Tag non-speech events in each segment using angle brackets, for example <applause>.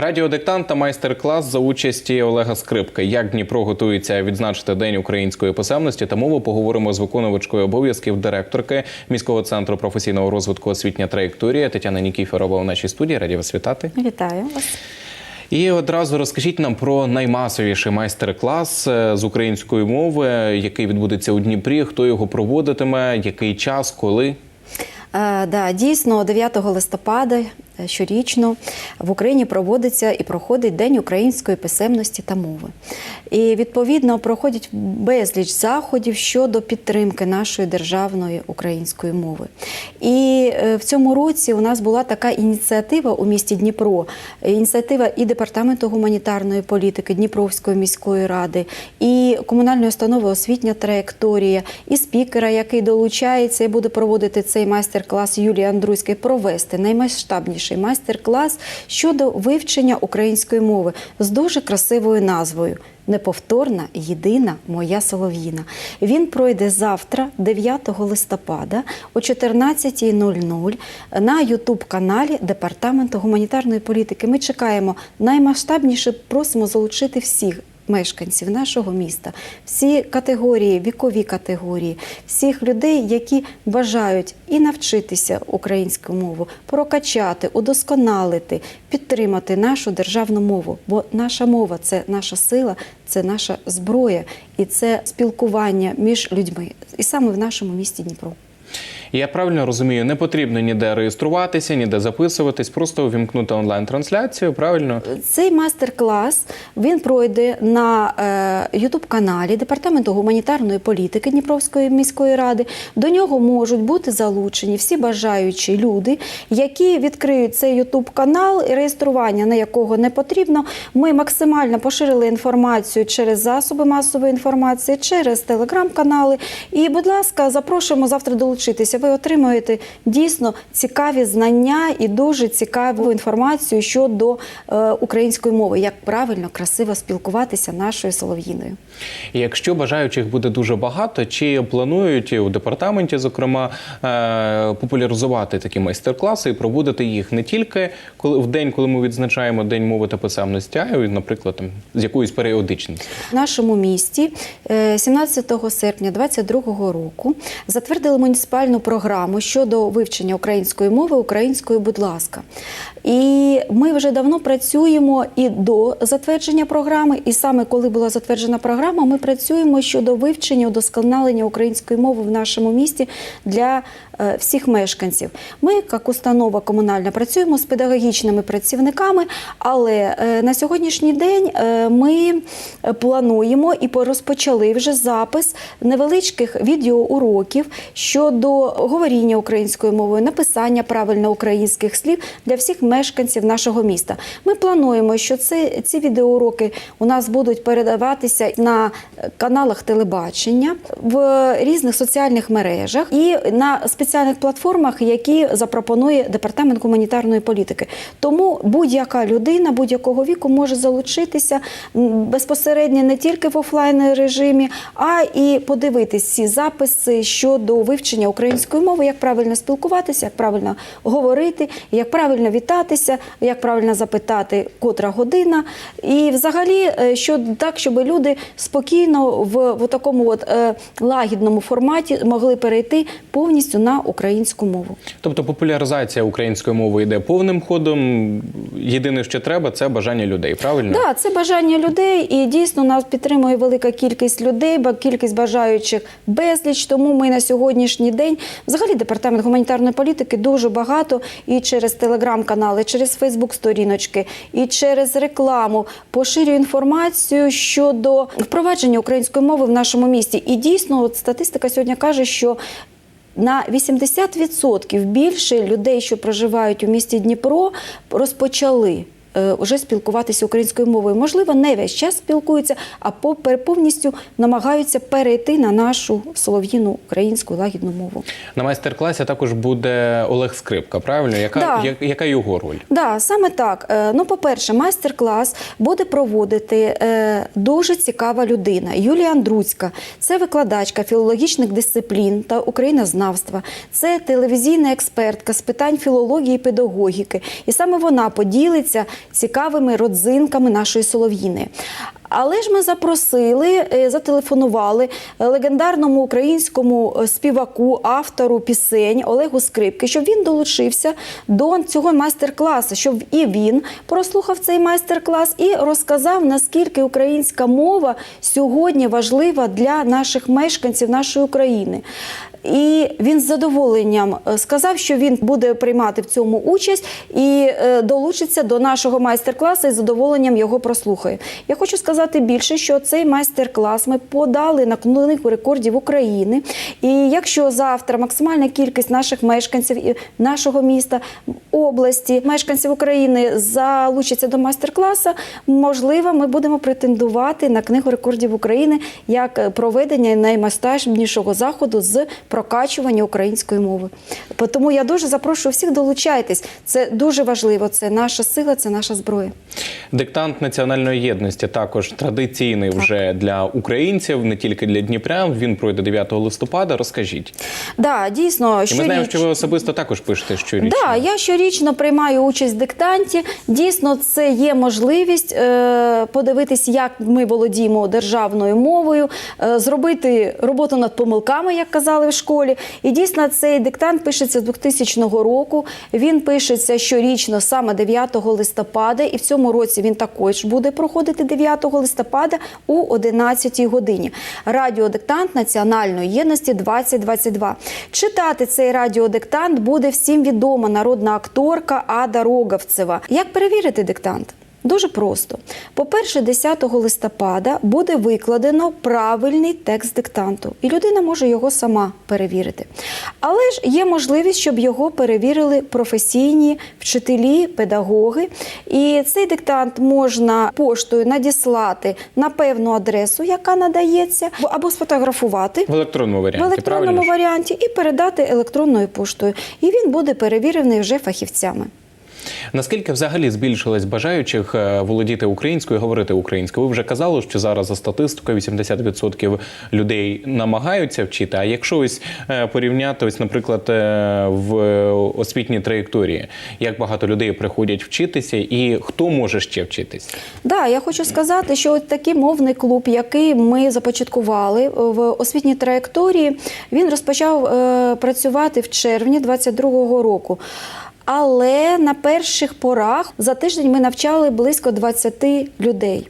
Радіодиктант та майстер-клас за участі Олега Скрипки. Як Дніпро готується відзначити День української писемності та мови, поговоримо з виконувачкою обов'язків директорки міського центру професійного розвитку освітня траєкторія Тетяна Нікіферова у нашій студії. Раді вас вітати. Вітаю вас. І одразу розкажіть нам про наймасовіший майстер-клас е, з української мови, який відбудеться у Дніпрі. Хто його проводитиме, який час, коли. Е, да, дійсно, 9 листопада щорічно в Україні проводиться і проходить День української писемності та мови. І відповідно проходять безліч заходів щодо підтримки нашої державної української мови. І е, в цьому році у нас була така ініціатива у місті Дніпро, ініціатива і департаменту гуманітарної політики Дніпровської міської ради, і комунальної установи освітня траєкторія, і спікера, який долучається і буде проводити цей майстер-клас Юлії Андруської, провести наймасштабніший майстер-клас щодо вивчення української мови з дуже красивою назвою. Неповторна, єдина моя солов'їна. Він пройде завтра, 9 листопада, о 14.00 на Ютуб-каналі Департаменту гуманітарної політики. Ми чекаємо наймасштабніше, просимо залучити всіх. Мешканців нашого міста, всі категорії, вікові категорії, всіх людей, які бажають і навчитися українську мову, прокачати, удосконалити, підтримати нашу державну мову. Бо наша мова це наша сила, це наша зброя і це спілкування між людьми, і саме в нашому місті Дніпро. Я правильно розумію, не потрібно ніде реєструватися, ніде записуватись, просто увімкнути онлайн-трансляцію. Правильно? Цей майстер-клас він пройде на е, Ютуб-каналі Департаменту гуманітарної політики Дніпровської міської ради. До нього можуть бути залучені всі бажаючі люди, які відкриють цей Ютуб-канал, реєстрування на якого не потрібно. Ми максимально поширили інформацію через засоби масової інформації, через телеграм-канали. І, будь ласка, запрошуємо завтра долучитися. Ви отримуєте дійсно цікаві знання і дуже цікаву інформацію щодо е, української мови, як правильно, красиво спілкуватися нашою солов'їною. Якщо бажаючих буде дуже багато, чи планують у департаменті, зокрема, е, популяризувати такі майстер-класи і проводити їх не тільки коли в день, коли ми відзначаємо День мови та писемності, а й, наприклад, там з якоюсь періодичністю. В нашому місті е, 17 серпня 2022 року затвердили муніципальну програму щодо вивчення української мови українською, будь ласка. І ми вже давно працюємо і до затвердження програми, і саме коли була затверджена програма, ми працюємо щодо вивчення, удосконалення української мови в нашому місті для е, всіх мешканців. Ми, як установа комунальна, працюємо з педагогічними працівниками, але е, на сьогоднішній день е, ми плануємо і розпочали вже запис невеличких відеоуроків щодо говоріння українською мовою, написання правильно українських слів для всіх мешканців нашого міста. Ми плануємо, що це, ці відеоуроки у нас будуть передаватися на каналах телебачення в різних соціальних мережах і на спеціальних платформах, які запропонує департамент гуманітарної політики. Тому будь-яка людина будь-якого віку може залучитися безпосередньо не тільки в офлайн режимі, а і подивитись ці записи щодо вивчення української мови, як правильно спілкуватися, як правильно говорити, як правильно вітатися, як правильно запитати, котра година. І взагалі, е, що так, щоб люди спокійно в, в такому от е, лагідному форматі могли перейти повністю на українську мову. Тобто популяризація української мови йде повним ходом. Єдине, що треба, це бажання людей. Правильно? Так, це бажання людей, і дійсно нас підтримує велика кількість людей, бо кількість бажаючих безліч. Тому ми на сьогоднішній день, взагалі, департамент гуманітарної політики дуже багато і через телеграм-канали, через Фейсбук-сторіночки, і через рекламу поширює інформацію щодо впровадження української мови в нашому місті. І дійсно, от статистика сьогодні каже, що на 80% більше людей, що проживають у місті Дніпро, розпочали. Е, Вже спілкуватися українською мовою. Можливо, не весь час спілкуються, а по- повністю намагаються перейти на нашу солов'їну українську лагідну мову. На майстер-класі також буде Олег Скрипка. Правильно? Яка, Да. я- яка його роль? Да, саме так. Е, Ну, по-перше, майстер-клас буде проводити е, дуже цікава людина Юлія Андруцька. Це викладачка філологічних дисциплін та українознавства. Це телевізійна експертка з питань філології і педагогіки. І саме вона поділиться цікавими родзинками нашої солов'їни. Але ж ми запросили, е, зателефонували легендарному українському е, співаку, автору пісень Олегу Скрипки, щоб він долучився до цього майстер-класу, щоб і він прослухав цей майстер-клас і розказав, наскільки українська мова сьогодні важлива для наших мешканців нашої України. І він з задоволенням е, сказав, що він буде приймати в цьому участь і е, долучиться до нашого майстер-класу і з задоволенням його прослухає. Я хочу сказати більше, що цей майстер-клас ми подали на книгу рекордів України. І якщо завтра максимальна кількість наших мешканців нашого міста, області, мешканців України залучаться до майстер-класу, можливо, ми будемо претендувати на книгу рекордів України як е, проведення наймасштабнішого заходу з прокачування української мови. Тому я дуже запрошую всіх долучайтесь. Це дуже важливо. Це наша сила, це наша зброя. Диктант національної єдності також традиційний вже для українців, не тільки для Дніпрян. Він пройде 9 листопада. Розкажіть. Да, дійсно, І ми знаємо, що ви особисто також пишете щорічно. Да, я щорічно приймаю участь в диктанті. Дійсно, це є можливість е, подивитись, як ми володіємо державною мовою, е, зробити роботу над помилками, як казали в школі. І дійсно цей диктант пишеться з 2000 року. Він пишеться щорічно саме 9 листопада, і в цьому році він також буде проходити 9 листопада у 11 годині. Радіодиктант національної єдності 2022. Читати цей радіодиктант буде всім відома народна акторка Ада Роговцева. Як перевірити диктант? Дуже просто. По-перше, 10 листопада буде викладено правильний текст диктанту, і людина може його сама перевірити. Але ж є можливість, щоб його перевірили професійні вчителі, педагоги. І цей диктант можна поштою надіслати на певну адресу, яка надається, або сфотографувати В електронному в варіанті. електронному варіанті і передати електронною поштою. І він буде перевірений вже фахівцями. Наскільки взагалі збільшилось бажаючих е, володіти українською, говорити українською? Ви вже казали, що зараз за статистикою 80% людей намагаються вчити. А якщо ось е, порівняти, ось, наприклад, е, в освітній траєкторії, як багато людей приходять вчитися, і хто може ще вчитись? Да, я хочу сказати, що от такий мовний клуб, який ми започаткували в освітній траєкторії, він розпочав працювати в червні 22-го року. Але на перших порах за тиждень ми навчали близько 20 людей.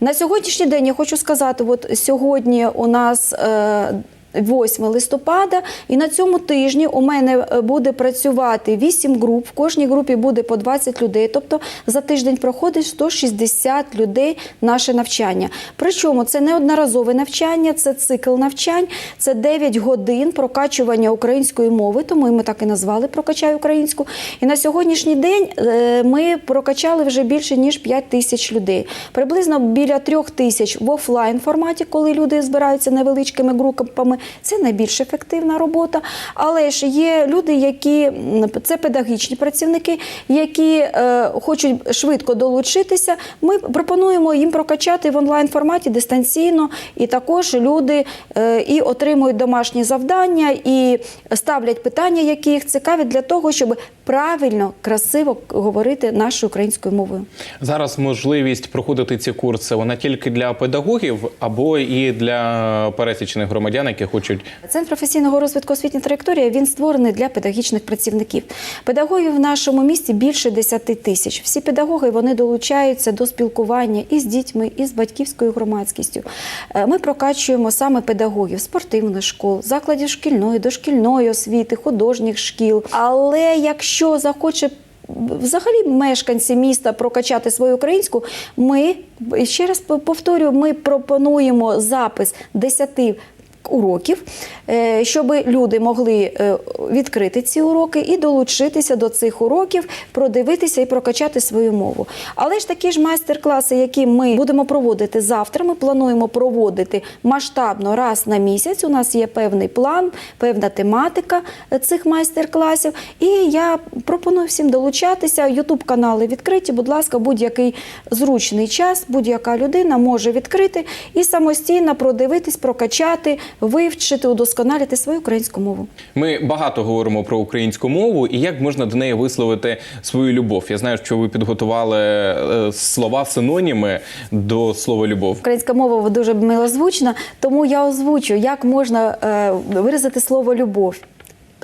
На сьогоднішній день я хочу сказати, от сьогодні у нас е, 8 листопада, і на цьому тижні у мене е, буде працювати 8 груп. В кожній групі буде по 20 людей. Тобто за тиждень проходить 160 людей наше навчання. Причому це не одноразове навчання, це цикл навчань, це 9 годин прокачування української мови, тому ми так і назвали Прокачай українську. І на сьогоднішній день е, ми прокачали вже більше ніж 5 тисяч людей. Приблизно біля 3 тисяч в офлайн форматі, коли люди збираються невеличкими групами. Це найбільш ефективна робота. Але ж є люди, які це педагогічні працівники, які е, хочуть швидко долучитися. Ми пропонуємо їм прокачати в онлайн форматі дистанційно, і також люди е, і отримують домашні завдання, і ставлять питання, які їх цікавлять, для того, щоб правильно, красиво говорити нашою українською мовою. Зараз можливість проходити ці курси вона тільки для педагогів або і для пересічних громадян, які хочуть Центр професійного розвитку освітня траєкторія він створений для педагогічних працівників. Педагогів в нашому місті більше 10 тисяч. Всі педагоги вони долучаються до спілкування і з дітьми, і з батьківською громадськістю. Е, Ми прокачуємо саме педагогів спортивних школ, закладів шкільної, дошкільної освіти, художніх шкіл. Але якщо захоче Взагалі, мешканці міста прокачати свою українську. Ми ще раз повторюю, ми пропонуємо запис 10 уроків, е, щоб люди могли е, відкрити ці уроки і долучитися до цих уроків, продивитися і прокачати свою мову. Але ж такі ж майстер-класи, які ми будемо проводити завтра, ми плануємо проводити масштабно раз на місяць. У нас є певний план, певна тематика е, цих майстер-класів. І я пропоную всім долучатися. Ютуб канали відкриті. Будь ласка, будь-який зручний час, будь-яка людина може відкрити і самостійно продивитись, прокачати вивчити, удосконалити свою українську мову. Ми багато говоримо про українську мову і як можна до неї висловити свою любов. Я знаю, що ви підготували е, слова синоніми до слова любов. Українська мова дуже милозвучна, тому я озвучу, як можна е, виразити слово любов.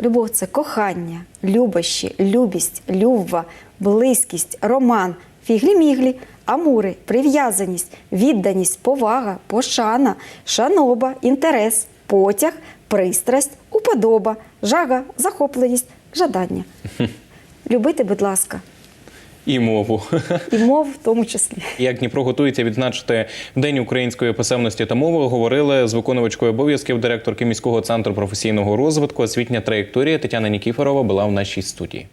Любов це кохання, любощі, любість, любва, близькість, роман, фіглі-міглі, амури, прив'язаність, відданість, повага, пошана, шаноба, інтерес, потяг, пристрасть, уподоба, жага, захопленість, жадання. <laughs> Любити, будь ласка, І мову. і мов в тому числі. Як Дніпро готується відзначити День української писемності та мови, говорили з виконувачкою обов'язків директорки міського центру професійного розвитку освітня траєкторія Тетяна Нікіфорова була в нашій студії.